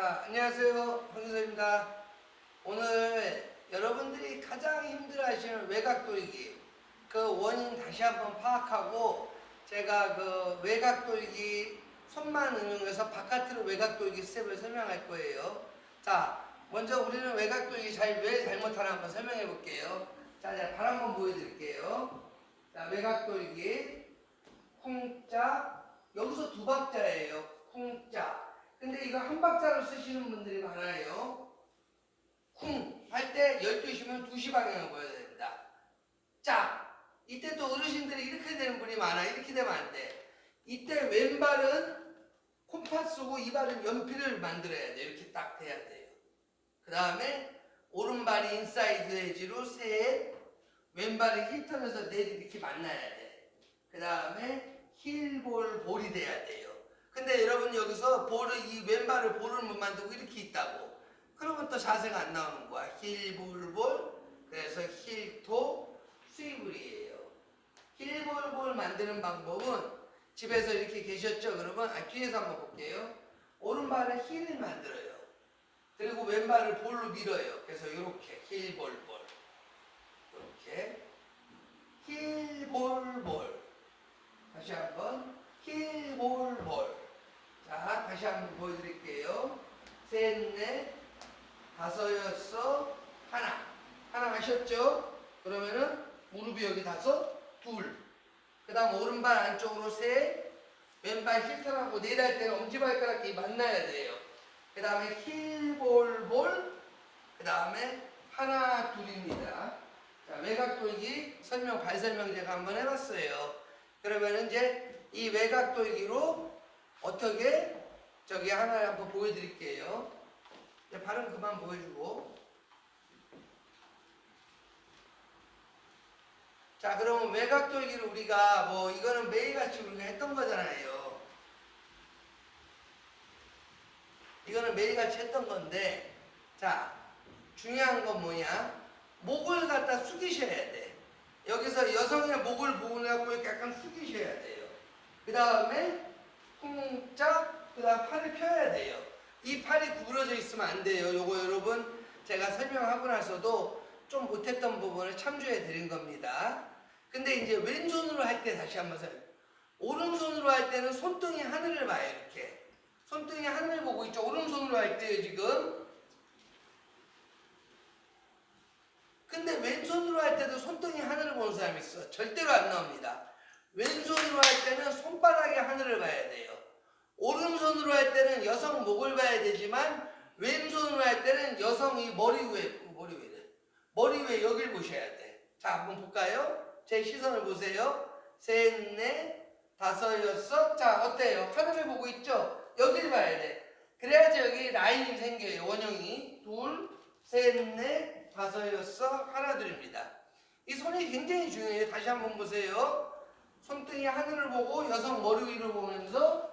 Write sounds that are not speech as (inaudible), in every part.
자, 안녕하세요. 황교사입니다. 오늘 여러분들이 가장 힘들어하시는 외곽 돌기 그 원인 다시 한번 파악하고 제가 그 외곽 돌기 손만 응용해서 바깥으로 외곽 돌기 스텝을 설명할 거예요. 자, 먼저 우리는 외곽 돌기 잘 왜 잘못하나 한번 설명해 볼게요. 자, 제가 발 한번 보여드릴게요. 자, 외곽 돌기 쿵짜 여기서 두 박자예요. 쿵짜. 근데 이거 한 박자로 쓰시는 분들이 많아요. 쿵 할 때 12시면 2시 방향을 보여야 됩니다. 짜. 이때 또 어르신들이 이렇게 되는 분이 많아. 이렇게 되면 안 돼. 이때 왼발은 콤파스고 이 발은 연필을 만들어야 돼. 이렇게 딱 돼야 돼요. 그 다음에 오른발이 인사이드 에지로 셋, 왼발이 힐턴에서 넷 이렇게 만나야 돼. 그 다음에 힐볼 볼이 돼야 돼요. 근데 여러분 여기서 볼을 이 왼발을 볼을 못 만들고 이렇게 있다고. 그러면 또 자세가 안 나오는 거야. 힐볼볼. 그래서 힐토 스위블이에요. 힐볼볼 만드는 방법은 집에서 이렇게 계셨죠? 그러면 아, 뒤에서 한번 볼게요. 오른발에 힐을 만들어요. 그리고 왼발을 볼로 밀어요. 그래서 이렇게 힐볼볼. 이렇게 힐볼볼. 다시 한번 힐볼볼. 자, 다시 한번 보여드릴게요. 셋, 넷, 다섯, 여섯, 하나. 하나 하셨죠? 그러면은 무릎이 여기 다섯, 둘. 그 다음 오른발 안쪽으로 셋, 왼발 힐턴하고 내려할 때는 엄지발가락이 만나야 돼요. 그 다음에 힐볼볼, 그 다음에 하나, 둘입니다. 자, 외곽 돌기 설명, 발 설명 제가 한번 해봤어요. 그러면 이제 이 외곽 돌기로 어떻게 저기 하나 한번 보여드릴게요. 이제 발은 그만 보여주고. 자, 그러면 외곽 돌기를 우리가 뭐 이거는 매일같이 우리가 했던 거잖아요. 이거는 매일같이 했던 건데, 자, 중요한 건 뭐냐? 목을 갖다 숙이셔야 돼. 여기서 여성의 목을 이렇게 약간 숙이셔야 돼요. 그 다음에 쿵짝, 그 다음 팔을 펴야 돼요. 이 팔이 구부러져 있으면 안 돼요. 요거 여러분 제가 설명하고 나서도 좀 못했던 부분을 참조해 드린 겁니다. 근데 이제 왼손으로 할 때 다시 한번 설명. 오른손으로 할 때는 손등이 하늘을 봐요. 이렇게. 손등이 하늘을 보고 있죠. 오른손으로 할 때요, 지금. 근데 왼손으로 할 때도 손등이 하늘을 보는 사람이 있어. 절대로 안 나옵니다. 왼손으로 할 때는 손바닥이 하늘을 봐야 돼요. 오른손으로 할 때는 여성 목을 봐야 되지만 왼손으로 할 때는 여성이 머리 위에 머리 위에 머리 위에 여길 보셔야 돼. 자 한번 볼까요? 제 시선을 보세요. 셋, 넷, 다섯, 여섯. 자 어때요? 하늘을 보고 있죠? 여길 봐야 돼. 그래야지 여기 라인이 생겨요. 원형이 둘, 셋, 넷, 다섯, 여섯, 하나, 둘입니다. 이 손이 굉장히 중요해요. 다시 한번 보세요. 손등이 하늘을 보고 여성 머리 위를 보면서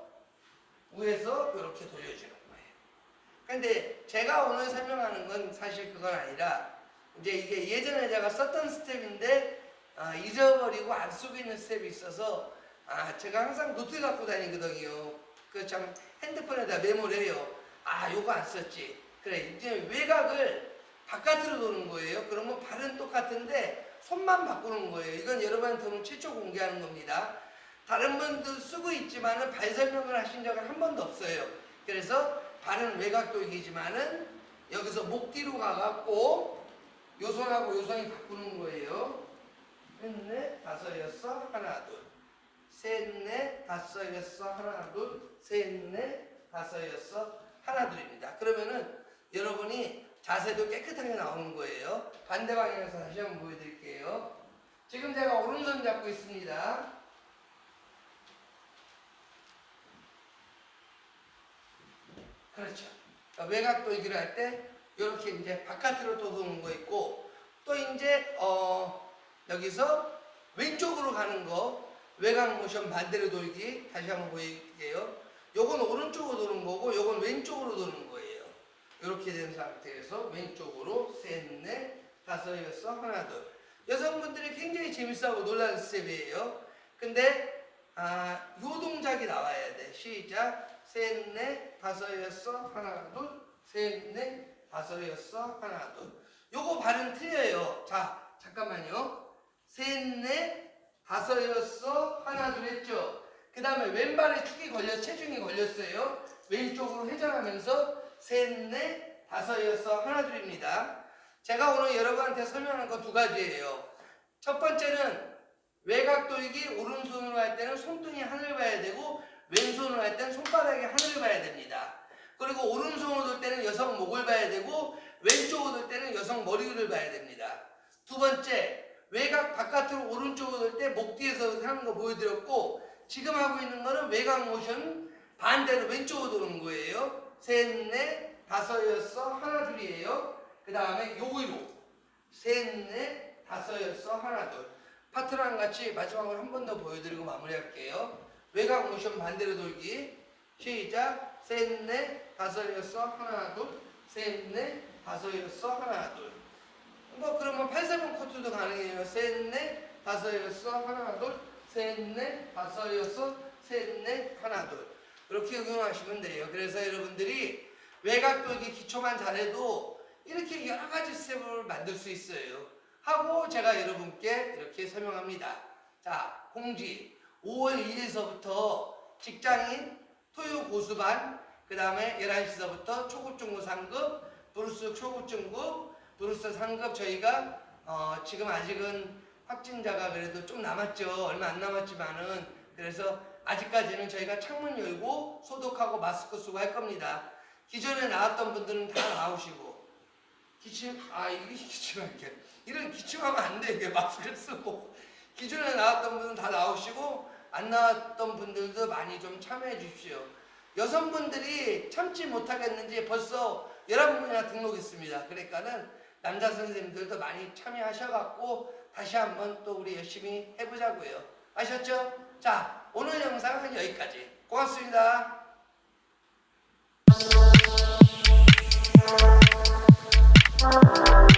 위에서 이렇게 돌려주는 거예요. 근데 제가 오늘 설명하는 건 사실 그건 아니라 이제 이게 예전에 제가 썼던 스텝인데 아, 잊어버리고 안 쓰고 있는 스텝이 있어서 아, 제가 항상 노트 갖고 다니거든요. 그 참 핸드폰에다 메모를 해요. 아, 요거 안 썼지. 그래, 이제 외곽을 바깥으로 도는 거예요. 그러면 발은 똑같은데 손만 바꾸는 거예요. 이건 여러분한테 오늘 최초 공개하는 겁니다. 다른 분들 쓰고 있지만은 발 설명을 하신 적은 한 번도 없어요. 그래서 발은 외곽 돌기지만은 여기서 목 뒤로 가갖고 요 손하고 요 손이 바꾸는 거예요. 셋, 넷, 다섯, 여섯, 하나, 둘. 셋, 넷, 다섯, 여섯, 하나, 둘. 셋, 넷, 다섯, 여섯, 하나, 둘입니다. 그러면은 여러분이 자세도 깨끗하게 나오는 거예요. 반대 방향에서 다시 한번 보여드릴게요. 지금 제가 오른손 잡고 있습니다. 그렇죠. 그러니까 외곽 돌기를 할 때 이렇게 이제 바깥으로 도는 거 있고 또 이제 어 여기서 왼쪽으로 가는 거 외곽 모션 반대로 돌기 다시 한번 보여드릴게요. 요건 오른쪽으로 도는 거고 요건 왼쪽으로 도는 거예요. 이렇게 된 상태에서 왼쪽으로 셋, 넷, 다섯, 여섯, 하나, 둘. 여성분들이 굉장히 재밌어하고 놀라는 스텝이에요. 근데 아, 요 동작이 나와야 돼. 시작. 셋, 넷, 다섯, 여섯, 하나, 둘, 셋, 넷, 다섯, 여섯, 하나, 둘. 요거 발음 틀려요. 자, 잠깐만요. 셋, 넷, 다섯, 여섯, 하나, 둘 했죠. 그 다음에 왼발에 축이 걸려, 체중이 걸렸어요. 왼쪽으로 회전하면서 셋, 넷, 다섯, 여섯, 하나, 둘입니다. 제가 오늘 여러분한테 설명할 거두 가지예요. 첫 번째는 외곽 돌기 오른손으로 할 때는 손등이 하늘을 봐야 되고 왼손으로 할 때는 손바닥이 하늘을 봐야 됩니다. 그리고 때는 봐야 되고 왼쪽으로 돌 때는 여성 머리를 봐야 됩니다. 두 번째 외곽 바깥으로 오른쪽으로 돌때목 뒤에서 하는 거 보여드렸고 지금 하고 있는 거는 외곽 모션 반대로 왼쪽으로 도는 거예요. 셋, 넷, 다섯, 여섯, 하나, 둘이에요. 그 다음에 요기로 셋, 넷, 다섯, 여섯, 하나, 둘. 파트랑 같이 마지막으로 한 번 더 보여드리고 마무리할게요. 외곽 모션 반대로 돌기. 시작. 셋, 넷, 다섯, 여섯, 하나, 둘. 셋, 넷, 다섯, 여섯, 하나, 둘. 뭐 그러면 8세번 코트도 가능해요. 셋, 넷, 다섯, 여섯, 하나, 둘. 셋, 넷, 다섯, 여섯, 셋, 넷, 하나, 둘. 이렇게 응용하시면 돼요. 그래서 여러분들이 외곽 돌기 기초만 잘해도 이렇게 여러 가지 스텝을 만들 수 있어요. 하고 제가 여러분께 이렇게 설명합니다. 자, 공지. 5월 1일서부터 직장인 토요 고수반, 그 다음에 11시서부터 초급 중급 3급, 브루스 초급 중급, 브루스 3급 저희가 어, 지금 아직은 확진자가 그래도 좀 남았죠. 얼마 안 남았지만은 그래서 아직까지는 저희가 창문 열고 소독하고 마스크 쓰고 할 겁니다. 기존에 나왔던 분들은 다 나오시고 기침 아 이게 (laughs) 기침할게 이런 기침하면 안 돼 이게 마스크 쓰고 기존에 나왔던 분은 다 나오시고 안 나왔던 분들도 많이 좀 참여해 주십시오. 여성분들이 참지 못하겠는지 벌써 11분이나 등록했습니다. 그러니까는 남자 선생님들도 많이 참여하셔갖고 다시 한번 또 우리 열심히 해보자고요. 아셨죠? 자, 오늘 영상은 여기까지. 고맙습니다. Thank